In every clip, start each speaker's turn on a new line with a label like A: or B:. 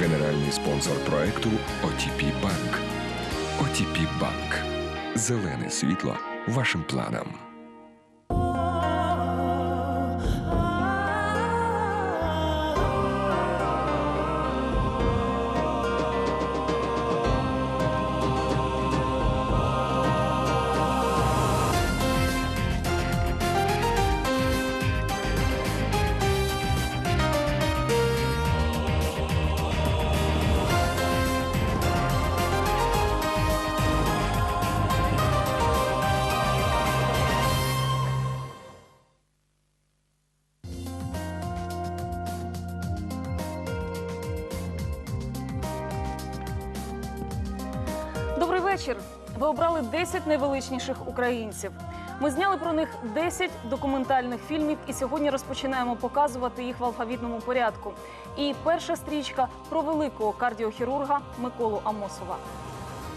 A: Генеральний спонсор проекту OTP Банк. OTP Банк. Зелене світло вашим планам.
B: Ви обрали 10 найвеличніших українців. Ми зняли про них 10 документальних фільмів і сьогодні розпочинаємо показувати їх в алфавітному порядку. І перша стрічка про великого кардіохірурга Миколу Амосова.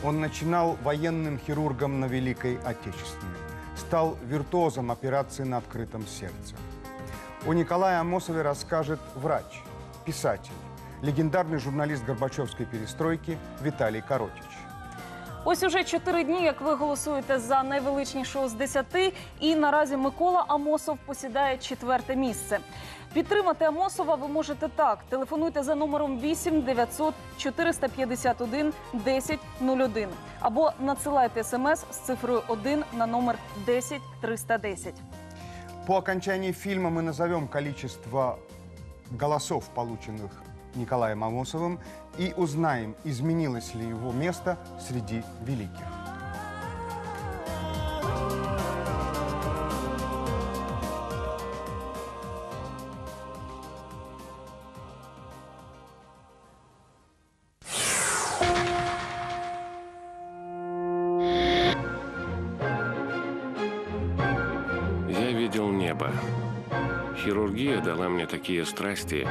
C: Он начинал военным хирургом на Великой Отечественной. Стал виртуозом операции на открытом сердце. О Николае Амосове расскажет врач, писатель, легендарный журналист Горбачевской перестройки Виталий Коротич.
B: Ось уже чотири дні, як ви голосуєте за найвеличнішого з десяти, і наразі Микола Амосов посідає четверте місце. Підтримати Амосова ви можете так: телефонуйте за номером 8 900 451 1001 або надсилайте смс з цифрою 1 на номер 10 310.
C: По окончании фильма мы назовем количество голосов, полученных Николаем Амосовым, и узнаем, изменилось ли его место среди великих.
D: Хирургия дала мне такие страсти,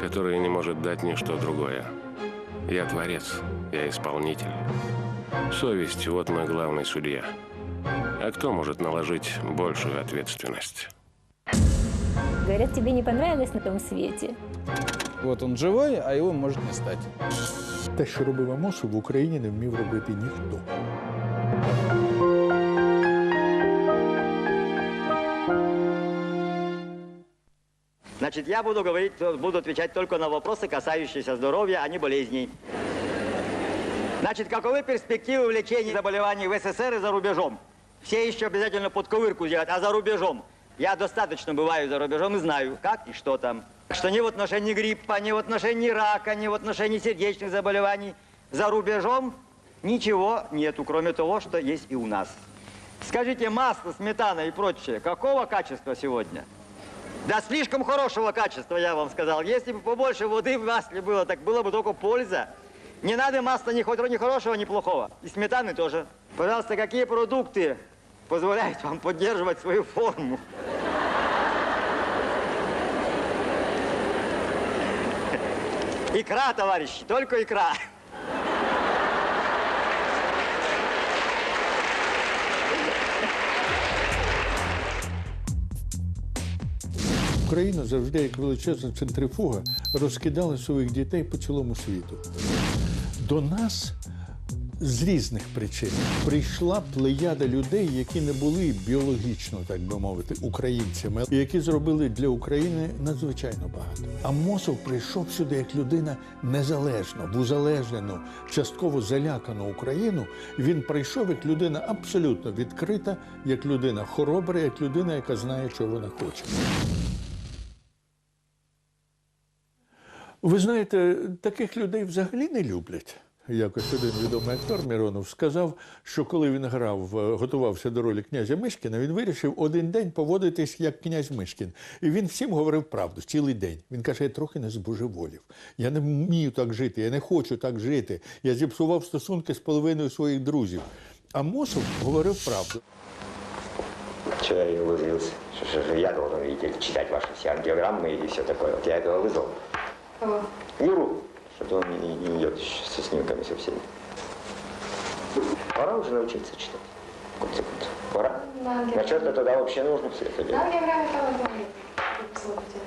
D: которые не может дать ничто другое. Я творец, я исполнитель. Совесть – вот мой главный судья. А кто может наложить большую ответственность?
E: Говорят, тебе не понравилось на том свете.
F: От он живий, а його може не стати.
G: Те, що робив Амосов, в Україні не вмів робити ніхто.
H: Значит, я буду говорить, буду отвечать только на вопросы, касающиеся здоровья, а не болезней. Значит, каковы перспективы в лечении заболеваний в СССР и за рубежом? Все еще обязательно подковырку делать, а за рубежом? Я достаточно бываю за рубежом и знаю, как и что там. Что ни в отношении гриппа, ни в отношении рака, ни в отношении сердечных заболеваний за рубежом ничего нету, кроме того, что есть и у нас. Скажите, масло, сметана и прочее, какого качества сегодня? Да слишком хорошего качества, я вам сказал. Если бы побольше воды в масле было, так было бы только польза. Не надо масла ни, хоть- ни хорошего, ни плохого. И сметаны тоже. Пожалуйста, какие продукты позволяют вам поддерживать свою форму? Икра, товарищи, только икра.
G: Україна завжди, як величезна центрифуга, розкидала своїх дітей по цілому світу. До нас з різних причин прийшла плеяда людей, які не були біологічно, так би мовити, українцями, які зробили для України надзвичайно багато. А Мосов прийшов сюди як людина незалежна, в узалежнену, частково залякану Україну. Він прийшов як людина абсолютно відкрита, як людина хоробра, як людина, яка знає, чого вона хоче. Ви знаєте, таких людей взагалі не люблять. Якось один відомий актор Міронов сказав, що коли він грав, е, готувався до ролі князя Мишкіна, він вирішив один день поводитись як князь Мишкін. І він всім говорив правду цілий день. Він каже: я трохи не збожеволів. Я не вмію так жити, я не хочу так жити. Я зіпсував стосунки з половиною своїх друзів. А Мосов говорив правду.
I: Что я ее вызвался? Что, что, что я должен видеть, читать ваши все ангиограммы и все такое. Вот я этого вызвал.
E: Кого?
I: Юру, что-то он не, не идет со снимками со всеми. Пора уже научиться читать. В конце концов. Пора. Насчет тогда вообще нужно все это делать.
J: Слушайте,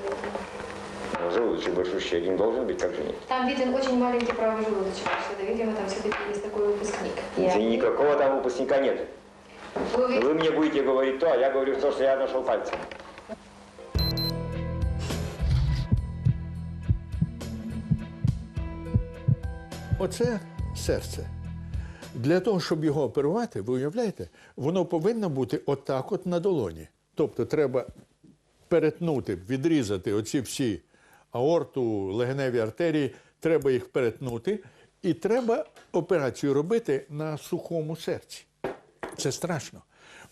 K: желудочек большущий один должен быть, как же нет?
J: Там виден очень маленький правый желудочек. Что-то, видимо, там все-таки есть такой выпускник. Я-
K: И никакого там выпускника нет.
J: Вы
K: Вы мне будете говорить то, а я говорю то, что я нашел пальцем.
G: Оце серце. Для того, щоб його оперувати, ви уявляєте, воно повинно бути отак от на долоні. Тобто треба перетнути, відрізати оці всі аорту, легеневі артерії, треба їх перетнути, і треба операцію робити на сухому серці. Це страшно.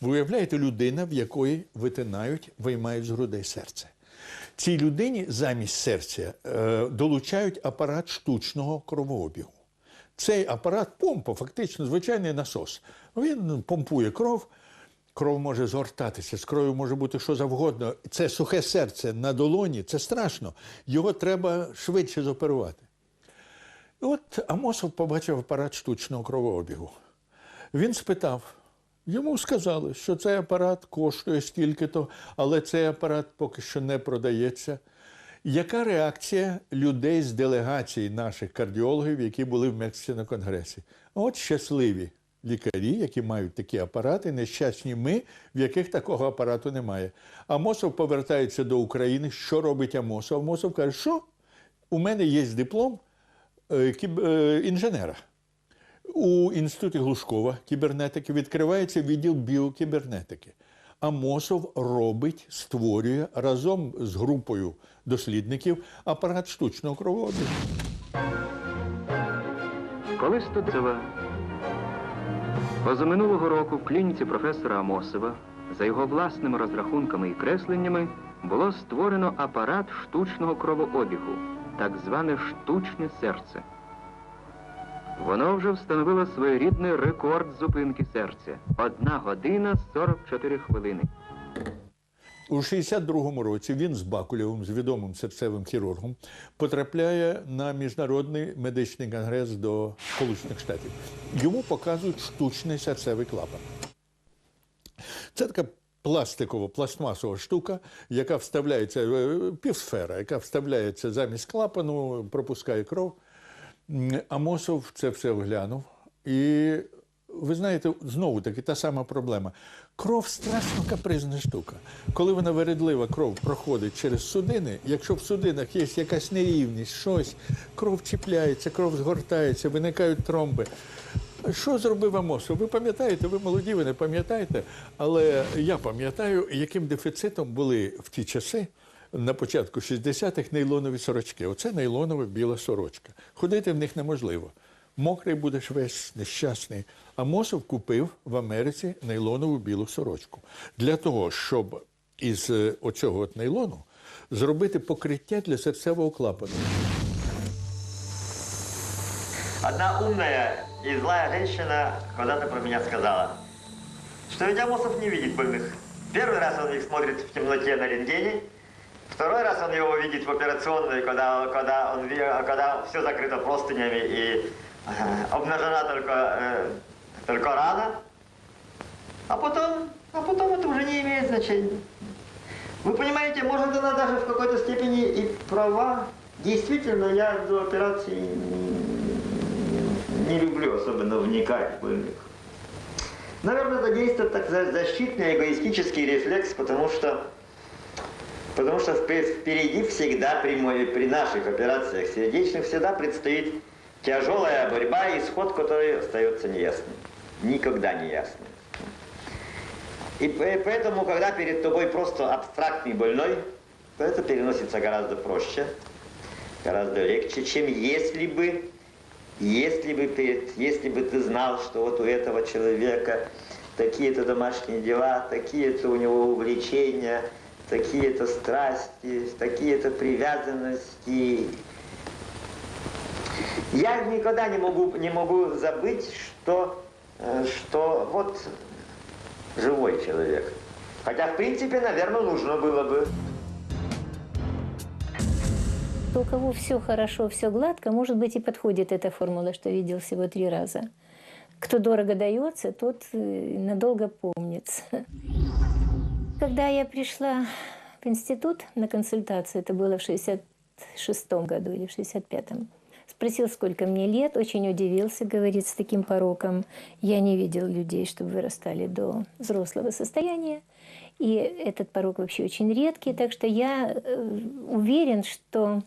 G: Ви уявляєте, людина, в якої витинають, виймають з грудей серце. Цій людині замість серця е, долучають апарат штучного кровообігу. Цей апарат помпа, фактично звичайний насос. Він помпує кров, кров може згортатися, з кров'ю може бути що завгодно. Це сухе серце на долоні, це страшно. Його треба швидше зоперувати. От Амосов побачив апарат штучного кровообігу. Він спитав, йому сказали, що цей апарат коштує стільки-то, але цей апарат поки що не продається. Яка реакція людей з делегації наших кардіологів, які були в Мексиці на конгресі? От щасливі лікарі, які мають такі апарати, нещасні ми, в яких такого апарату немає. Амосов повертається до України. Що робить Амосов? Амосов каже, що у мене є диплом е, е, інженера. У інституті Глушкова кібернетики відкривається відділ біокібернетики. Амосов робить, створює разом з групою дослідників апарат штучного кровообігу.
L: Коли Студцева позаминулого року в клініці професора Амосова за його власними розрахунками і кресленнями було створено апарат штучного кровообігу, так зване штучне серце. Воно вже встановило своєрідний рекорд зупинки серця одна година 44 хвилини.
G: У 62-му році він з Бакулєвим, з відомим серцевим хірургом, потрапляє на міжнародний медичний конгрес до Сполучених Штатів. Йому показують штучний серцевий клапан. Це така пластикова, пластмасова штука, яка вставляється, е, півсфера, яка вставляється замість клапану, пропускає кров. Амосов це все оглянув. І ви знаєте, знову таки та сама проблема. Кров страшно капризна штука. Коли вона вередлива кров проходить через судини, якщо в судинах є якась нерівність, щось, кров чіпляється, кров згортається, виникають тромби. Що зробив Амосов? Ви пам'ятаєте, ви молоді, ви не пам'ятаєте, але я пам'ятаю, яким дефіцитом були в ті часи на початку 60-х нейлонові сорочки. Оце нейлонова біла сорочка. Ходити в них неможливо. Мокрий будеш весь нещасний. Амосов купив в Америці нейлонову білу сорочку для того, щоб із е, оцього от нейлону зробити покриття для серцевого клапану.
I: Одна умная и злая женщина когда-то про меня сказала, что ведь Амосов не видит больных. Первый раз он их смотрит в темноте на рентгене, второй раз он его видит в операционной, когда, когда, он, когда все закрыто простынями и э, обнажена только, э, только рана. А потом, а потом это уже не имеет значения. Вы понимаете, может, она даже в какой-то степени и права. Действительно, я до операции не люблю особенно вникать в больных. Наверное, это действует так за- защитный эгоистический рефлекс, потому что, потому что впе- впереди всегда при, мо- при наших операциях сердечных всегда предстоит тяжелая борьба, исход который остается неясным. Никогда не ясным. И по- поэтому, когда перед тобой просто абстрактный больной, то это переносится гораздо проще, гораздо легче, чем если бы, если бы, перед- если бы ты знал, что вот у этого человека такие-то домашние дела, такие-то у него увлечения, такие-то страсти, такие-то привязанности. Я никогда не могу, не могу забыть, что, э, что вот живой человек. Хотя, в принципе, наверное, нужно было бы.
E: У кого все хорошо, все гладко, может быть, и подходит эта формула, что видел всего три раза. Кто дорого дается, тот э, надолго помнится. Когда я пришла в институт на консультацию, это было в 60 66 году или в 65-м. Спросил, сколько мне лет, очень удивился, говорит, с таким пороком. Я не видел людей, чтобы вырастали до взрослого состояния. И этот порог вообще очень редкий, так что я э, уверен, что,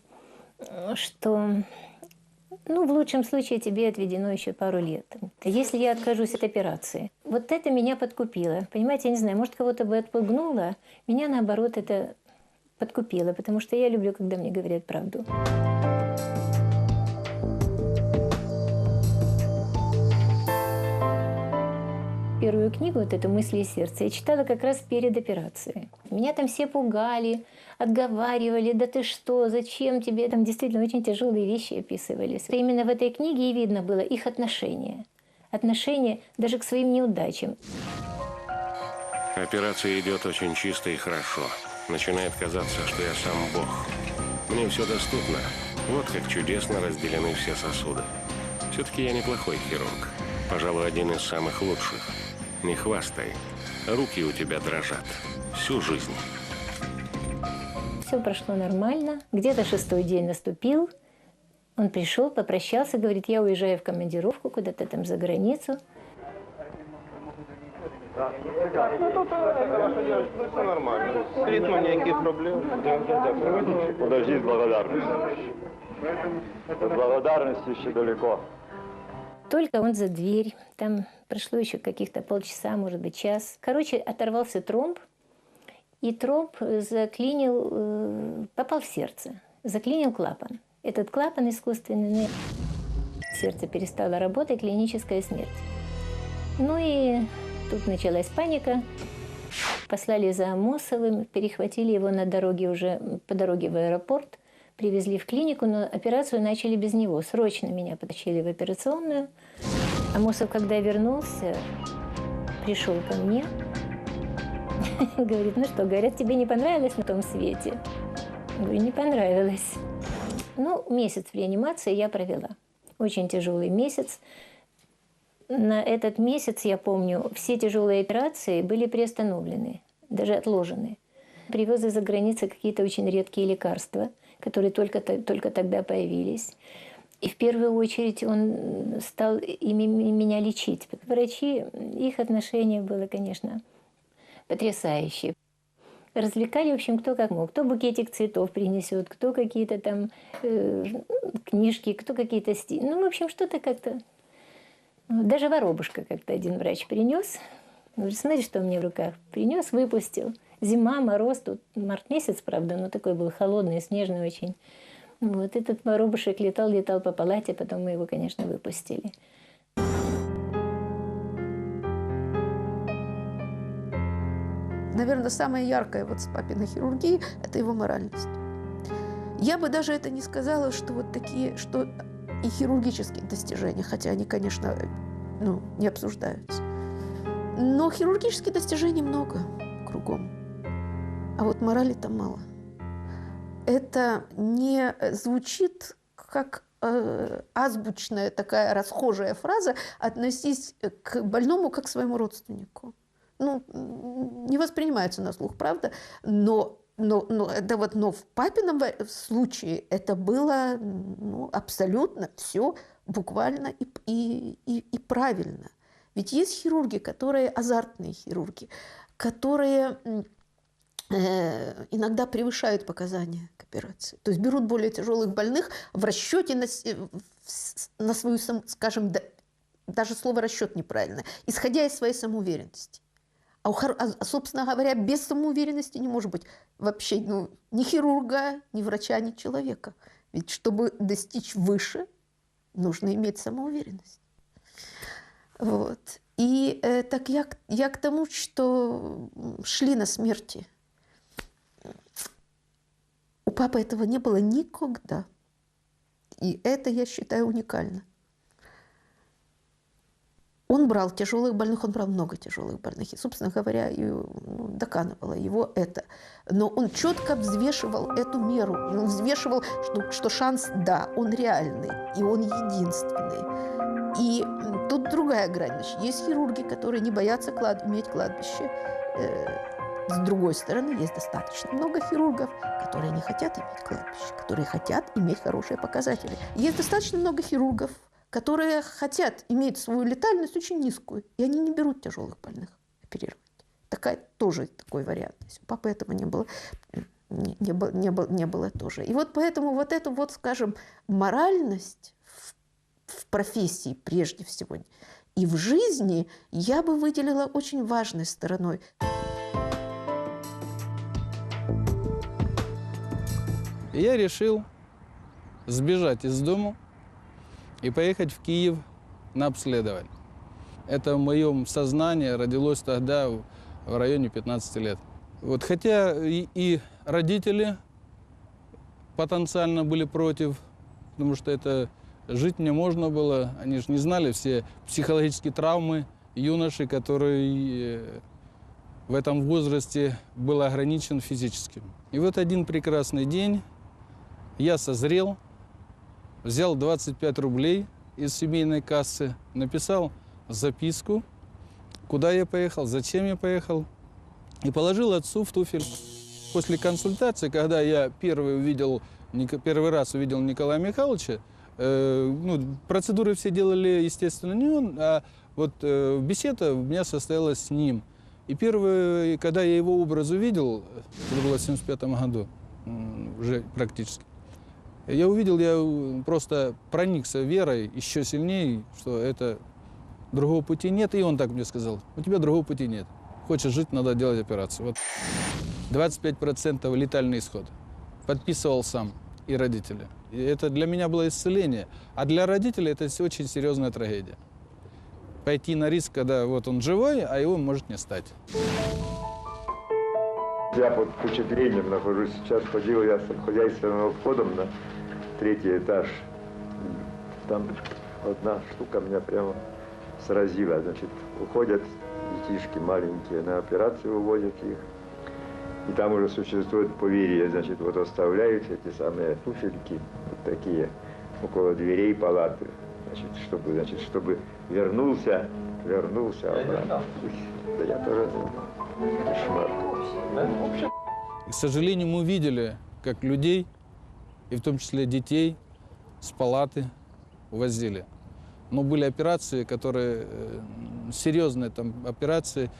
E: что ну, в лучшем случае тебе отведено еще пару лет. Если я откажусь от операции. Вот это меня подкупило. Понимаете, я не знаю, может, кого-то бы отпугнуло. Меня, наоборот, это подкупило, потому что я люблю, когда мне говорят правду. Первую книгу, вот эту «Мысли и сердце», я читала как раз перед операцией. Меня там все пугали, отговаривали, да ты что, зачем тебе? Там действительно очень тяжелые вещи описывались. Именно в этой книге и видно было их отношение. Отношение даже к своим неудачам.
D: Операция идет очень чисто и хорошо. Начинает казаться, что я сам Бог. Мне все доступно. Вот как чудесно разделены все сосуды. Все-таки я неплохой хирург. Пожалуй, один из самых лучших. Не хвастай. Руки у тебя дрожат. Всю жизнь.
E: Все прошло нормально. Где-то шестой день наступил. Он пришел, попрощался, говорит, я уезжаю в командировку куда-то там за границу.
M: Ну тут все нормально. С ритмом никаких проблем.
K: Подожди с благодарностью. До благодарности еще далеко.
E: Только он за дверь, там прошло еще каких-то полчаса, может быть, час. Короче, оторвался тромб, и тромб заклинил, э, попал в сердце, заклинил клапан. Этот клапан искусственный, сердце перестало работать, клиническая смерть. Ну и тут началась паника. Послали за Амосовым, перехватили его на дороге уже, по дороге в аэропорт привезли в клинику, но операцию начали без него. Срочно меня потащили в операционную. Амосов, когда вернулся, пришел ко мне, говорит, ну что, говорят, тебе не понравилось на том свете? Говорю, не понравилось. Ну, месяц в реанимации я провела. Очень тяжелый месяц. На этот месяц, я помню, все тяжелые операции были приостановлены, даже отложены. Привез из-за границы какие-то очень редкие лекарства – которые только, только тогда появились. И в первую очередь он стал ими меня лечить. Врачи, их отношение было, конечно, потрясающее. Развлекали, в общем, кто как мог. Кто букетик цветов принесет, кто какие-то там э, книжки, кто какие-то стихи. Ну, в общем, что-то как-то... Даже воробушка как-то один врач принес. Говорит, смотри, что у меня в руках. Принес, выпустил зима, мороз, тут март месяц, правда, но такой был холодный, снежный очень. Вот этот воробушек летал, летал по палате, потом мы его, конечно, выпустили.
N: Наверное, самое яркое вот с папиной хирургией – это его моральность. Я бы даже это не сказала, что вот такие, что и хирургические достижения, хотя они, конечно, ну, не обсуждаются. Но хирургических достижений много кругом. А вот морали там мало. Это не звучит как э, азбучная такая расхожая фраза «относись к больному как к своему родственнику». Ну, не воспринимается на слух, правда? Но но, но, это вот, но в папином случае это было ну, абсолютно все буквально и, и, и, и правильно. Ведь есть хирурги, которые азартные хирурги, которые иногда превышают показания к операции. То есть берут более тяжелых больных в расчете на, на свою, скажем, даже слово расчет неправильно, исходя из своей самоуверенности. А, а, собственно говоря, без самоуверенности не может быть вообще ну, ни хирурга, ни врача, ни человека. Ведь чтобы достичь выше, нужно иметь самоуверенность. Вот. И э, так я, я к тому, что шли на смерти – папы этого не было никогда. И это, я считаю, уникально. Он брал тяжелых больных, он брал много тяжелых больных. И, собственно говоря, и, ну, доканывало его это. Но он четко взвешивал эту меру. Он взвешивал, что, что шанс, да, он реальный, и он единственный. И тут другая грань. Есть хирурги, которые не боятся клад... иметь кладбище. С другой стороны, есть достаточно много хирургов, которые не хотят иметь кладбище, которые хотят иметь хорошие показатели. Есть достаточно много хирургов, которые хотят иметь свою летальность очень низкую, и они не берут тяжелых больных оперировать. Такая, тоже такой вариант. есть. У папы этого не было, не, не, было, не, было, не было тоже. И вот поэтому вот эту вот, скажем, моральность в, в профессии прежде всего и в жизни я бы выделила очень важной стороной.
F: Я решил сбежать из дома и поехать в Киев на обследование. Это в моем сознании родилось тогда в районе 15 лет. Вот, хотя и, и родители потенциально были против, потому что это жить мне можно было. Они же не знали все психологические травмы юноши, который э, в этом возрасте был ограничен физически. И вот один прекрасный день я созрел, взял 25 рублей из семейной кассы, написал записку куда я поехал, зачем я поехал, и положил отцу в туфель. После консультации, когда я первый увидел, первый раз увидел Николая Михайловича, э, ну, процедуры все делали, естественно, не он, а вот э, беседа у меня состоялась с ним. И первый, когда я его образ увидел, это было в 75 году, уже практически, я увидел, я просто проникся верой еще сильнее, что это другого пути нет. И он так мне сказал, у тебя другого пути нет. Хочешь жить, надо делать операцию. Вот 25% летальный исход. Подписывал сам и родители. И это для меня было исцеление. А для родителей это очень серьезная трагедия. Пойти на риск, когда вот он живой, а его может не стать.
K: Я под впечатлением нахожусь. Сейчас ходил я с хозяйственным входом на третий этаж. Там одна штука меня прямо сразила. Значит, уходят детишки маленькие на операцию, выводят их. И там уже существует поверье, значит, вот оставляют эти самые туфельки, вот такие, около дверей палаты, значит, чтобы, значит, чтобы вернулся, вернулся обратно. Да я тоже кошмар.
F: К сожалению, мы видели, как людей, и в том числе детей, с палаты увозили. Но были операции, которые э, серьезные там операции.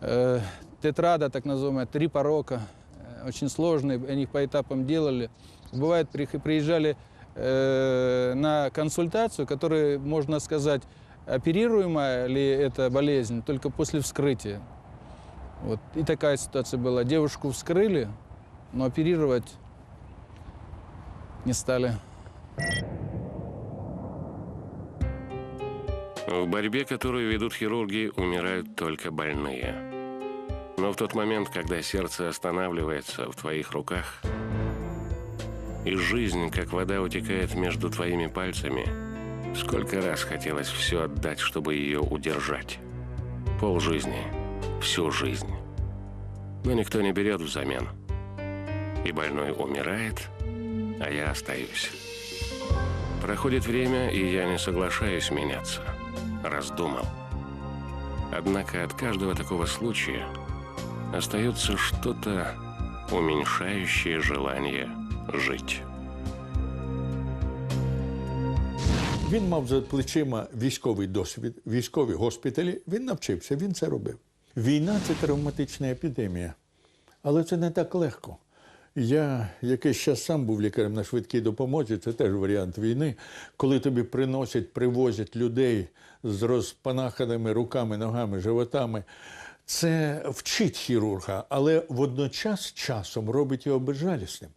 F: Э, тетрада, так называемая, три порока, э, очень сложные, они их по этапам делали. Бывает, приезжали на консультацию, которая, можно сказать, оперируемая ли эта болезнь только после вскрытия. Вот. И такая ситуация была. Девушку вскрыли, но оперировать не стали.
D: В борьбе, которую ведут хирурги, умирают только больные. Но в тот момент, когда сердце останавливается в твоих руках, и жизнь, как вода, утекает между твоими пальцами, сколько раз хотелось все отдать, чтобы ее удержать. Пол жизни, всю жизнь. Но никто не берет взамен. И больной умирает, а я остаюсь. Проходит время, и я не соглашаюсь меняться – раздумал. Однако от каждого такого случая остается что-то, уменьшающее желание жить.
G: Він мав за плечима військовий досвід, військові госпіталі. Він навчився, він це робив. Війна це травматична епідемія, але це не так легко. Я якийсь час сам був лікарем на швидкій допомозі, це теж варіант війни, коли тобі приносять, привозять людей з розпанаханими руками, ногами, животами. Це вчить хірурга, але водночас часом робить його безжалісним.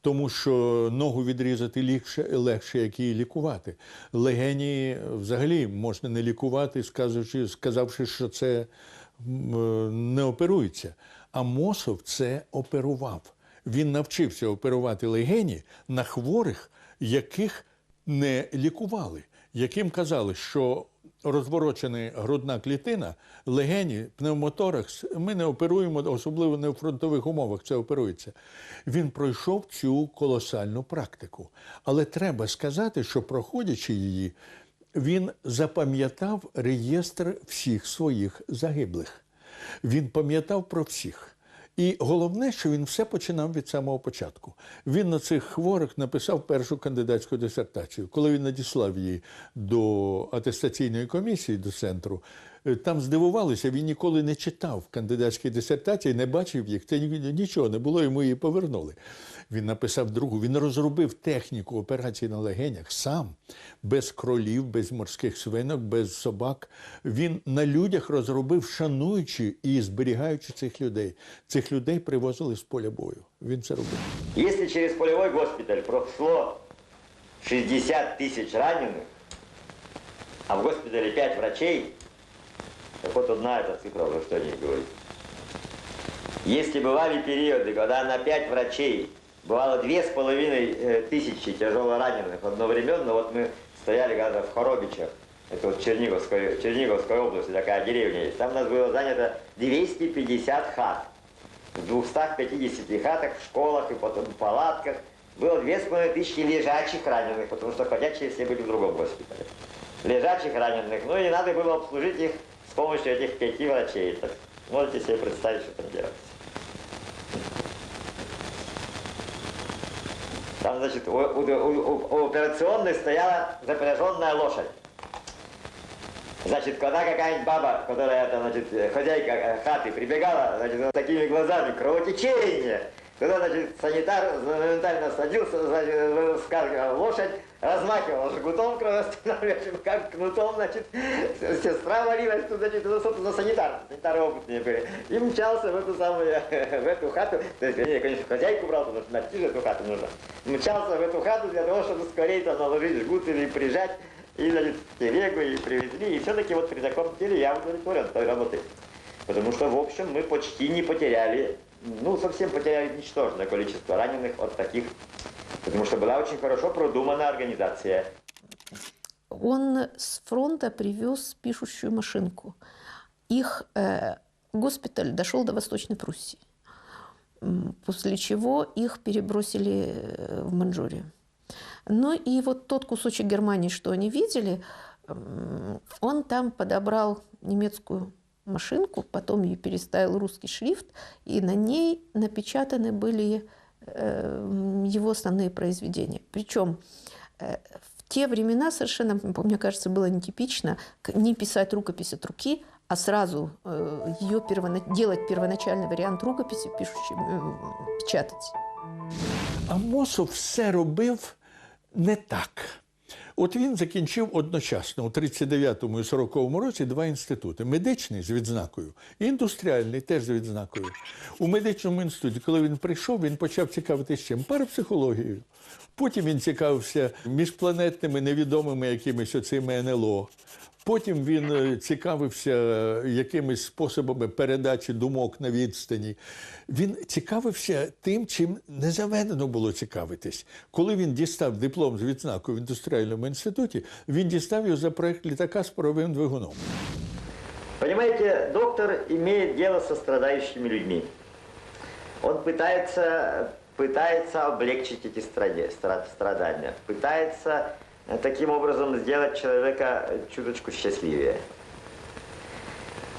G: Тому що ногу відрізати легше, легше, як її лікувати. Легені взагалі можна не лікувати, сказавши, сказавши, що це не оперується. А Мосов це оперував він навчився оперувати легені на хворих, яких не лікували, яким казали, що розворочена грудна клітина, легені, пневмоторакс, ми не оперуємо, особливо не в фронтових умовах це оперується. Він пройшов цю колосальну практику. Але треба сказати, що проходячи її, він запам'ятав реєстр всіх своїх загиблих. Він пам'ятав про всіх. І головне, що він все починав від самого початку. Він на цих хворих написав першу кандидатську дисертацію. Коли він надіслав її до атестаційної комісії до центру, там здивувалися, він ніколи не читав кандидатські дисертації, не бачив їх. Це нічого не було, йому її повернули. Він написав другу, він розробив техніку операцій на легенях сам, без кролів, без морських свинок, без собак. Він на людях розробив, шануючи і зберігаючи цих людей. Цих людей привозили з поля бою. Він це робив.
I: Если через полевой госпиталь прошло 60 тысяч раненых, а в госпитале 5 врачей, так вот одна эта цифра уже что не говорит. Если бывали периоды, когда на 5 врачей бывало две с половиной э, тысячи тяжело раненых одновременно, вот мы стояли когда в Хоробичах, это вот Черниговская, Черниговская область, такая деревня есть, там у нас было занято 250 хат. В 250 хатах, в школах и потом в палатках было две с половиной тысячи лежачих раненых, потому что ходячие все были в другом госпитале. Лежачих раненых, ну и надо было обслужить их с помощью этих пяти врачей. Так можете себе представить, что там делать. Там, значит, у, у- у- у операционной стояла запряженная лошадь. Значит, когда какая-нибудь баба, которая там, значит, хозяйка э, хаты, прибегала, значит, вот такими глазами, кровотечение, тогда, значит, санитар моментально садился, значит, вскаркивал лошадь, размахивал жгутом кровоостанавливающим, как кнутом, значит, сестра валилась тут, значит, за, за санитаром, санитары опытные были, и мчался в эту самую, в эту хату, то есть, я, конечно, хозяйку брал, потому что найти же эту хату нужно, мчался в эту хату для того, чтобы скорее там наложить жгут или прижать, и, значит, телегу, и привезли. И все-таки вот при таком деле я удовлетворен той работой. Потому что, в общем, мы почти не потеряли, ну, совсем потеряли ничтожное количество раненых от таких, потому что была очень хорошо продумана организация.
N: Он с фронта привез пишущую машинку. Их э, госпиталь дошел до Восточной Пруссии, после чего их перебросили э, в Маньчжурию. Ну и вот тот кусочек Германии, что они видели, он там подобрал немецкую машинку, потом ее переставил русский шрифт, и на ней напечатаны были его основные произведения. Причем э, в те времена совершенно, мне кажется, было нетипично не писать рукопись от руки, а сразу э, ее первона- делать первоначальный вариант рукописи, пишущий, э, печатать.
G: Амосов все робив не так. От він закінчив одночасно у 39-му і 40-му році два інститути: медичний з відзнакою і індустріальний теж з відзнакою. У медичному інституті, коли він прийшов, він почав цікавитися чим? Парапсихологією. Потім він цікавився міжпланетними невідомими якимись оцими НЛО. Потім він е, цікавився е, якимись способами передачі думок на відстані. Він цікавився тим, чим не заведено було цікавитись. Коли він дістав диплом з відзнакою в індустріальному інституті, він дістав його за проект літака з паровим двигуном.
I: Понимаете, доктор имеет дело со страдающими людьми. Он пытается, пытается облегчить эти страде- стра- страдания, пытается э, таким образом сделать человека чуточку счастливее.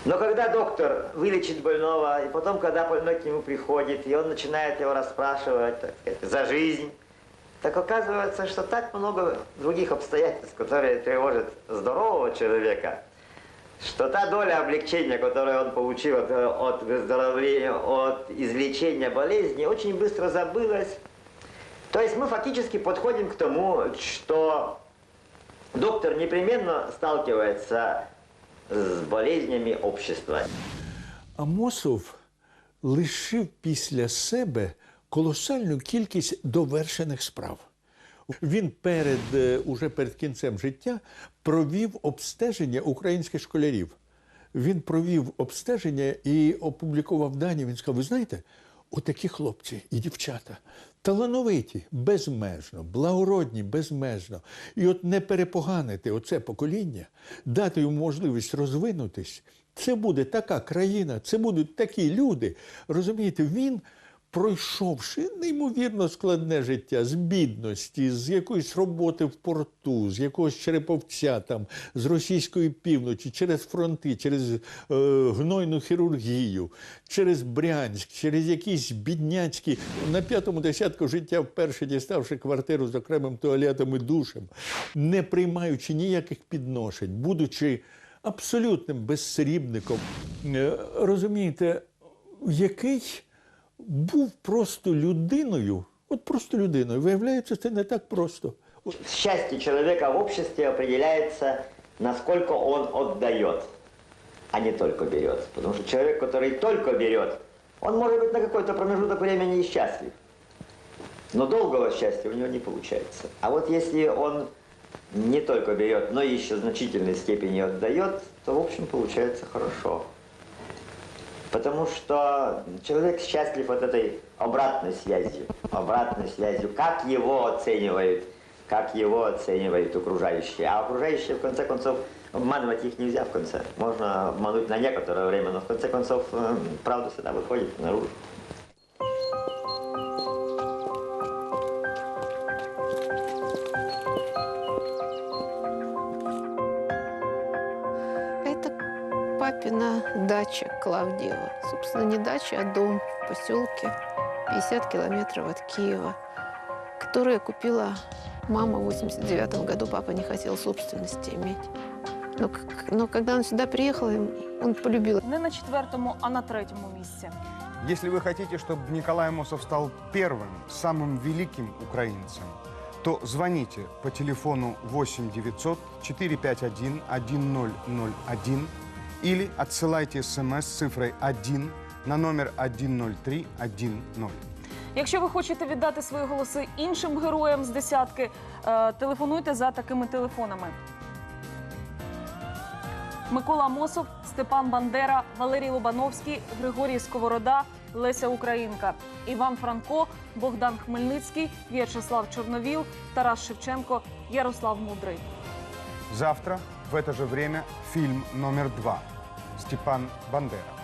I: Но когда доктор вылечит больного, и потом, когда больной к нему приходит, и он начинает его расспрашивать так сказать, за жизнь, так оказывается, что так много других обстоятельств, которые тревожат здорового человека, что та доля облегчения, которую он получил от выздоровления, от излечения болезни, очень быстро забылась. То есть мы фактически подходим к тому, что доктор непременно сталкивается с болезнями общества.
G: Амосов лишив після себе колосальну кількість довершених справ. Він перед е, уже перед кінцем життя провів обстеження українських школярів. Він провів обстеження і опублікував дані. Він сказав: ви знаєте, отакі хлопці і дівчата талановиті, безмежно, благородні, безмежно. І от не перепоганити оце покоління, дати йому можливість розвинутись. Це буде така країна, це будуть такі люди. Розумієте, він пройшовши неймовірно складне життя з бідності, з якоїсь роботи в порту, з якогось череповця там, з російської півночі, через фронти, через е, гнойну хірургію, через Брянськ, через якісь бідняцькі на п'ятому десятку життя, вперше діставши квартиру з окремим туалетом і душем, не приймаючи ніяких підношень, будучи абсолютним безсрібником, е, розумієте, який був просто людиною, от просто людиною. Виявляється, це не так просто.
I: Счастье человека в обществе определяется, насколько он отдает, а не только берет. Потому что человек, который только берет, он может быть на какой-то промежуток времени и счастлив. Но долгого счастья у него не получается. А вот если он не только берет, но еще значительной степени отдает, то, в общем, получается хорошо. Потому что человек счастлив от этой обратной связью. Обратной связью, как его оценивают, как его оценивают окружающие. А окружающие, в конце концов, обманывать их нельзя в конце. Можно обмануть на некоторое время, но в конце концов э, правда всегда выходит наружу.
N: Дача Клавдиева. Собственно, не дача, а дом в поселке 50 километров от Киева, который купила мама в 89 году. Папа не хотел собственности иметь. Но, но когда он сюда приехал, он полюбил.
B: Не на четвертому, а на третьому місці.
C: Если вы хотите, чтобы Николай Амосов стал первым, самым великим украинцем, то звоните по телефону 8 900 451 1001 или отсылайте смс с цифрой 1 на номер 10310.
B: Якщо ви хочете віддати свої голоси іншим героям з десятки, е, телефонуйте за такими телефонами. Микола Мосов, Степан Бандера, Валерій Лобановський, Григорій Сковорода, Леся Українка, Іван Франко, Богдан Хмельницький, В'ячеслав Чорновіл, Тарас Шевченко, Ярослав Мудрий.
C: Завтра в это же время фильм номер два «Степан Бандера».